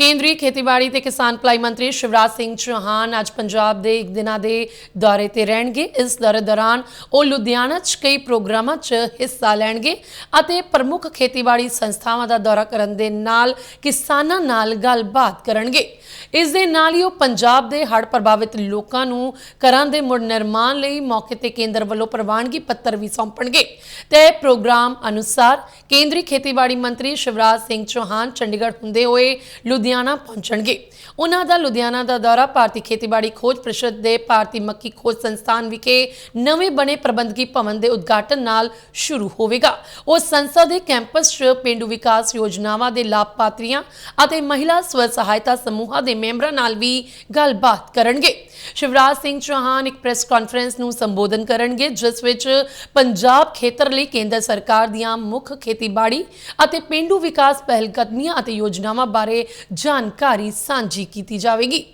ਕੇਂਦਰੀ ਖੇਤੀਬਾੜੀ ਤੇ ਕਿਸਾਨ ਭਲਾਈ ਮੰਤਰੀ ਸ਼ਿਵਰਾਜ ਸਿੰਘ ਚੌਹਾਨ ਅੱਜ ਪੰਜਾਬ ਦੇ ਇੱਕ ਦਿਨਾਂ ਦੇ ਦੌਰੇ ਤੇ ਰਹਿਣਗੇ। ਇਸ ਦੌਰੇ ਦੌਰਾਨ ਉਹ ਲੁਧਿਆਣਾ 'ਚ ਕਈ ਪ੍ਰੋਗਰਾਮਾਂ 'ਚ ਹਿੱਸਾ ਲੈਣਗੇ ਅਤੇ ਪ੍ਰਮੁੱਖ ਖੇਤੀਬਾੜੀ ਸੰਸਥਾਵਾਂ ਦਾ ਦੌਰਾ ਕਰਨ ਦੇ ਨਾਲ ਕਿਸਾਨਾਂ ਨਾਲ ਗੱਲਬਾਤ ਕਰਨਗੇ। ਇਸ ਦੇ ਨਾਲ ਹੀ ਉਹ ਪੰਜਾਬ ਦੇ ਹੜ੍ਹ ਪ੍ਰਭਾਵਿਤ ਲੋਕਾਂ ਨੂੰ ਘਰਾਂ ਦੇ ਮੁੜ ਨਿਰਮਾਣ ਲਈ ਮੌਕੇ ਤੇ ਕੇਂਦਰ ਵੱਲੋਂ ਪ੍ਰਵਾਨਗੀ ਪੱਤਰ ਵੀ ਸੌਂਪਣਗੇ। ਤੇ ਪ੍ਰੋਗਰਾਮ ਅਨੁਸਾਰ ਕੇਂਦਰੀ ਖੇਤੀਬਾੜੀ ਮੰਤਰੀ ਸ਼ਿਵਰਾਜ ਸਿੰਘ ਚੌਹਾਨ ਚੰਡੀਗੜ੍ਹ ਹੁੰਦੇ ਹੋਏ ਲੁਧਿਆਣਾ ਪਹੁੰਚਣਗੇ। ਉਹਨਾਂ ਦਾ ਲੁਧਿਆਣਾ ਦਾ ਦੌਰਾ ਭਾਰਤੀ ਖੇਤੀਬਾੜੀ ਖੋਜ ਪ੍ਰੀਸ਼ਦ ਦੇ ਭਾਰਤੀ ਮੱਕੀ ਖੋਜ ਸੰਸਥਾਨ ਵਿਖੇ ਨਵੇਂ ਬਣੇ ਪ੍ਰਬੰਧਕੀ ਭਵਨ ਦੇ ਉਦਘਾਟਨ ਨਾਲ ਸ਼ੁਰੂ ਹੋਵੇਗਾ। ਉਹ ਸੰਸਦ ਦੇ ਕੈਂਪਸ 'ਚ ਪਿੰਡੂ ਵਿਕਾਸ ਯੋਜਨਾਵਾਂ ਦੇ ਲਾਭਪਾਤਰੀਆਂ ਅਤੇ ਮਹਿਲਾ ਸਵ ਸਹਾਇਤਾ ਸਮੂਹਾਂ ਦੇ ਮੈਂਬਰਾਂ ਨਾਲ ਵੀ ਗੱਲਬਾਤ ਕਰਨਗੇ। ਸ਼ਿਵਰਾਜ ਸਿੰਘ ਚੌਹਾਨ ਇੱਕ ਪ੍ਰੈਸ ਕਾਨਫਰੰਸ ਨੂੰ ਸੰਬੋਧਨ ਕਰਨਗੇ, ਜਿਸ ਵਿੱਚ ਪੰਜਾਬ ਖੇਤਰ ਲਈ ਕੇਂਦਰ ਸਰਕਾਰ ਦੀਆਂ ਮੁੱਖ ਖੇਤੀਬਾੜੀ ਅਤੇ ਪਿੰਡੂ ਵਿਕਾਸ ਪਹਿਲਕਦਮੀਆਂ ਅਤੇ ਯੋਜਨਾਵਾਂ ਬਾਰੇ ਜਾਣਕਾਰੀ ਸਾਂਝੀ ਕੀਤੀ ਜਾਵੇਗੀ।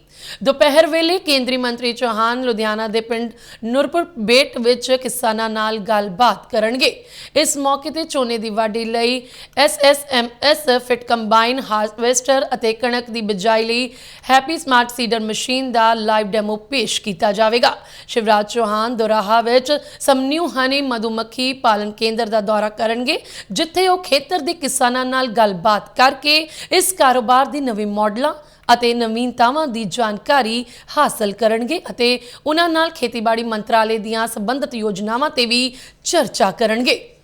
ਦੁਪਹਿਰ ਵੇਲੇ ਕੇਂਦਰੀ ਮੰਤਰੀ ਚੌਹਾਨ ਲੁਧਿਆਣਾ ਦੇ ਪਿੰਡ ਨੂਰਪੁਰ ਬੇਟ ਵਿੱਚ ਕਿਸਾਨਾਂ ਨਾਲ ਗੱਲਬਾਤ ਕਰਨਗੇ। ਇਸ ਮੌਕੇ ਤੇ ਝੋਨੇ ਦੀ ਵਾਢੀ ਲਈ ਐਸਐਸਐਮਐਸ ਫਿਟ ਕੰਬਾਈਨ ਹਾਰਵੈਸਟਰ ਅਤੇ ਕਣਕ ਦੀ ਬਿਜਾਈ ਲਈ ਹੈਪੀ ਸਮਾਰਟ ਸੀਡਰ ਮਸ਼ੀਨ ਦਾ ਲਾਈਵ ਡੈਮੋ ਪੇਸ਼ ਕੀਤਾ ਜਾਵੇਗਾ। ਸ਼ਿਵਰਾਜ ਚੌਹਾਨ ਦੁਰਾਹਾ ਵਿੱਚ ਸਮਨਿਊ ਹਨੀ ਮਧੂਮੱਖੀ ਪਾਲਣ ਕੇਂਦਰ ਦਾ ਦੌਰਾ ਕਰਨਗੇ, ਜਿੱਥੇ ਉਹ ਖੇਤਰ ਦੇ ਕਿਸਾਨਾਂ ਨਾਲ ਗੱਲਬਾਤ ਕਰਕੇ ਇਸ ਕਾਰੋਬਾਰ ਦੀ ਨਵੇਂ ਮਾਡਲਾਂ ਅਤੇ ਨਵੀਨਤਾਵਾਂ ਦੀ ਜਾਣਕਾਰੀ ਹਾਸਲ ਕਰਨਗੇ ਅਤੇ ਉਹਨਾਂ ਨਾਲ ਖੇਤੀਬਾੜੀ ਮੰਤਰਾਲੇ ਦੀਆਂ ਸਬੰਧਤ ਯੋਜਨਾਵਾਂ ਤੇ ਵੀ ਚਰਚਾ ਕਰਨਗੇ।